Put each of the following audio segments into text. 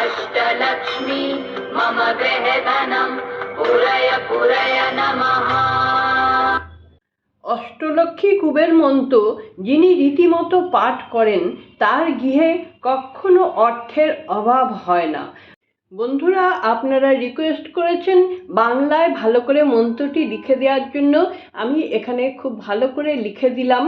अष्टलक्ष्मी मम पुरय पुरय नमः। অষ্টলক্ষ্মী কুবের মন্ত্র যিনি রীতিমতো পাঠ করেন, তার গৃহে কখনো অর্থের অভাব হয় না। বন্ধুরা, আপনারা রিকোয়েস্ট করেছেন বাংলায় ভালো করে মন্ত্রটি লিখে দেওয়ার জন্য। আমি এখানে খুব ভালো করে লিখে দিলাম।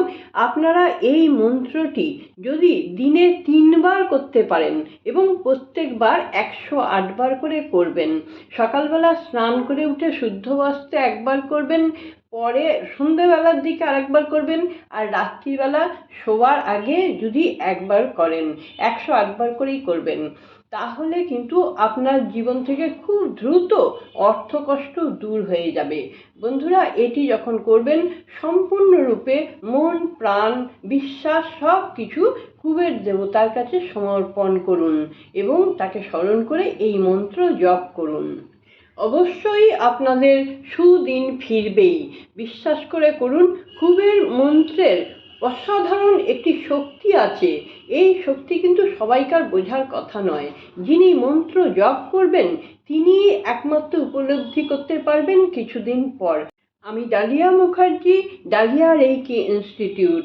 আপনারা এই মন্ত্রটি যদি দিনে তিনবার করতে পারেন এবং প্রত্যেকবার একশো আটবার করে করবেন, সকালবেলা স্নান করে উঠে শুদ্ধ বস্ত্রে একবার করবেন পরে সন্ধেবেলার দিকে আরেকবার করবেন আর রাত্রিবেলা শোবার আগে যদি একবার করেন, একশো আটবার করেই করবেন। তাহলে কিন্তু আপনার জীবন থেকে খুব দ্রুত অর্থকষ্ট দূর হয়ে যাবে। বন্ধুরা, এটি যখন করবেন, সম্পূর্ণরূপে মন, প্রাণ, বিশ্বাস সব কিছু কুবের দেবতার কাছে সমর্পণ করুন এবং তাকে স্মরণ করে এই মন্ত্র জপ করুন। অবশ্যই আপনাদের সুদিন ফিরবেই। বিশ্বাস করে করুন, কুবের মন্ত্রের অসাধারণ একটি শক্তি আছে। এই শক্তি কিন্তু সবাইকার বোঝার কথা নয়। যিনি মন্ত্র জপ করবেন, তিনি একমাত্র উপলব্ধি করতে পারবেন কিছুদিন পর। আমি ডালিয়া মুখার্জি, ডালিয়া রেইকি ইনস্টিটিউট।